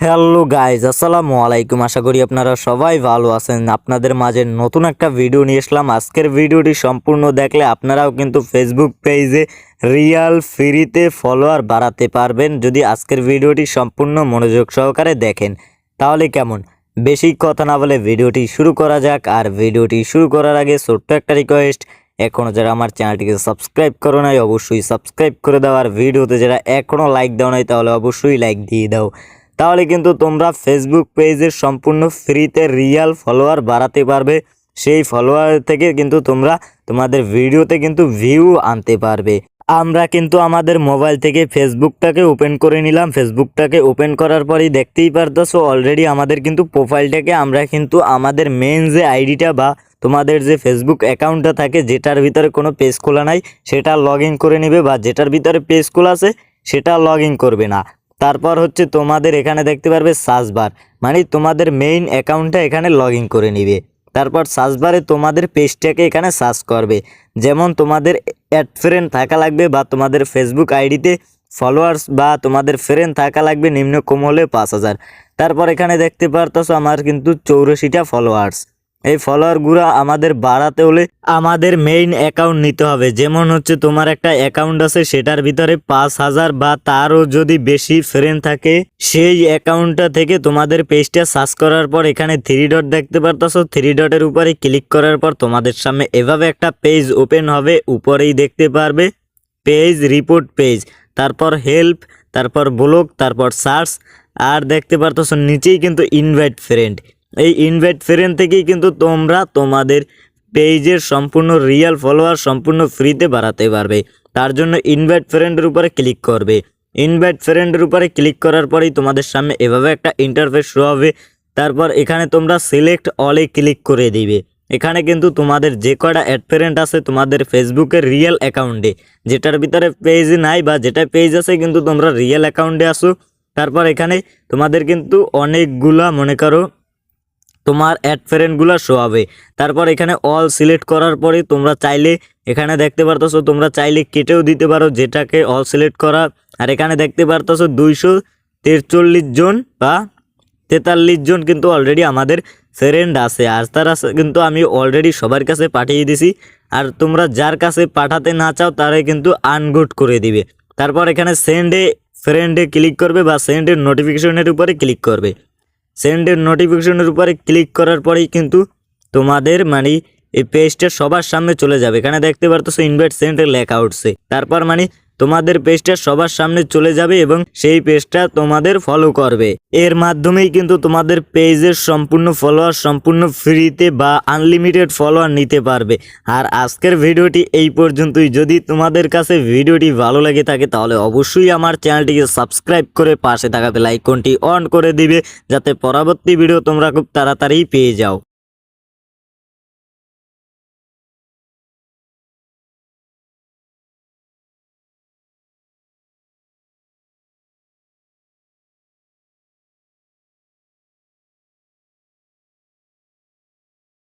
Hello guys আসসালামু আলাইকুম। আশা করি আপনারা সবাই ভালো আছেন। আপনাদের মাঝে নতুন একটা ভিডিও নিয়ে আসলাম আজকের ভিডিওটি সম্পূর্ণ দেখলে আপনারাও কিন্তু ফেসবুক পেজে রিয়াল ফ্রিতে ফলোয়ার বাড়াতে পারবেন। যদি আজকের ভিডিওটি সম্পূর্ণ মনোযোগ সহকারে দেখেন, তাহলে কেমন? বেশি কথা না বলে ভিডিওটি শুরু করা যাক। আর ভিডিওটি শুরু করার আগে ছোট্ট একটা রিকোয়েস্ট এখনও যারা আমার চ্যানেলটিকে সাবস্ক্রাইব করো নাই, অবশ্যই সাবস্ক্রাইব করে দাও। আর ভিডিওতে যারা এখনও লাইক দাও নাই, তাহলে অবশ্যই লাইক দিয়ে দাও। তাহলে কিন্তু তোমরা ফেসবুক পেজের সম্পূর্ণ ফ্রিতে রিয়াল ফলোয়ার বাড়াতে পারবে। সেই ফলোয়ার থেকে কিন্তু তোমরা তোমাদের ভিডিওতে কিন্তু ভিউ আনতে পারবে। আমরা কিন্তু আমাদের মোবাইল থেকে ফেসবুকটাকে ওপেন করে নিলাম। ফেসবুকটাকে ওপেন করার পরেই দেখতেই পারতেছো অলরেডি আমাদের কিন্তু প্রোফাইলটাকে আমরা কিন্তু আমাদের মেন যে আইডিটা বা তোমাদের যে ফেসবুক অ্যাকাউন্টটা থাকে, যেটার ভিতরে কোনো পেজ খোলা নাই, সেটা লগ করে নেবে বা যেটার ভিতরে পেজ খোলা আছে, সেটা লগ করবে না। তারপর হচ্ছে তোমাদের এখানে দেখতে পারবে সার্চ বার মানে তোমাদের মেইন অ্যাকাউন্টটা এখানে লগ করে নিবে। তারপর সার্চ বারে তোমাদের পেজটাকে এখানে সার্চ করবে। যেমন তোমাদের অ্যাড ফ্রেন্ড থাকা লাগবে বা তোমাদের ফেসবুক আইডিতে ফলোয়ার্স বা তোমাদের ফ্রেন্ড থাকা লাগবে নিম্ন কম হলে পাঁচ হাজার। তারপর এখানে দেখতে পারতেছো আমার কিন্তু চৌরাশিটা ফলোয়ার্স এই ফলোয়ার ফলোয়ারগুলো আমাদের বাড়াতে হলে আমাদের মেইন অ্যাকাউন্ট নিতে হবে। যেমন হচ্ছে তোমার একটা অ্যাকাউন্ট আছে, সেটার ভিতরে পাঁচ হাজার বা তারও যদি বেশি ফ্রেন্ড থাকে, সেই অ্যাকাউন্টটা থেকে তোমাদের পেজটা সার্চ করার পর এখানে থ্রি ডট দেখতে পারতাছো। থ্রি ডটের উপরে ক্লিক করার পর তোমাদের সামনে এভাবে একটা পেজ ওপেন হবে, উপরেই দেখতে পারবে পেজ রিপোর্ট পেজ তারপর হেল্প তারপর ব্লগ তারপর সার্চ আর দেখতে পারতেছো নিচেই কিন্তু ইনভাইট ফ্রেন্ড এই ইনভাইট ফ্রেন্ড থেকেই কিন্তু তোমরা তোমাদের পেজের সম্পূর্ণ রিয়েল ফলোয়ার সম্পূর্ণ ফ্রিতে বাড়াতে পারবে। তার জন্য ইনভাইট ফ্রেন্ডের উপরে ক্লিক করবে। ইনভাইট ফ্রেন্ডের উপরে ক্লিক করার পরেই তোমাদের সামনে এভাবে একটা ইন্টারফেস শো হবে। তারপর এখানে তোমরা সিলেক্ট অলে ক্লিক করে দিবে। এখানে কিন্তু তোমাদের যে কটা অ্যাড ফ্রেন্ড আছে তোমাদের ফেসবুকের রিয়েল অ্যাকাউন্টে যেটার ভিতরে পেজ নাই বা যেটা পেজ আছে কিন্তু তোমরা রিয়েল অ্যাকাউন্টে আসো তারপর এখানে তোমাদের কিন্তু অনেকগুলা, মনে করো তোমার অ্যাড ফ্রেন্ডগুলো শো হবে। তারপর এখানে অল সিলেক্ট করার পরে তোমরা চাইলে, এখানে দেখতে পারতেছো, তোমরা চাইলে কেটেও দিতে পারো যেটাকে অল সিলেক্ট করা আর এখানে দেখতে পারতেছো দুইশো তেরচল্লিশ জন বা তেতাল্লিশ জন কিন্তু অলরেডি আমাদের ফ্রেন্ড আছে। আর তারা কিন্তু আমি অলরেডি সবার কাছে পাঠিয়ে দিছি। আর তোমরা যার কাছে পাঠাতে না চাও, তারাই কিন্তু আনগুড করে দিবে। তারপর এখানে সেন্ডে ফ্রেন্ডে ক্লিক করবে বা সেন্ডের নোটিফিকেশনের উপরে ক্লিক করবে। সেন্ডের নোটিফিকেশনের উপরে ক্লিক করার পরেই কিন্তু তোমাদের মানে এই পেজটা সবার সামনে চলে যাবে। এখানে দেখতে পারতো ইনভাইট সেন্ডের লেখা উঠছে। তারপর মানে তোমাদের পেজটা সবার সামনে চলে যাবে এবং সেই পেজটা তোমাদের ফলো করবে। এর মাধ্যমেই কিন্তু তোমাদের পেজের সম্পূর্ণ ফলোয়ার সম্পূর্ণ ফ্রিতে বা আনলিমিটেড ফলোয়ার নিতে পারবে। আর আজকের ভিডিওটি এই পর্যন্তই। যদি তোমাদের কাছে ভিডিওটি ভালো লাগে থাকে, তাহলে অবশ্যই আমার চ্যানেলটিকে সাবস্ক্রাইব করে পাশে থাকা বেল আইকনটি অন করে দিবে, যাতে পরবর্তী ভিডিও তোমরা খুব তাড়াতাড়ি পেয়ে যাও।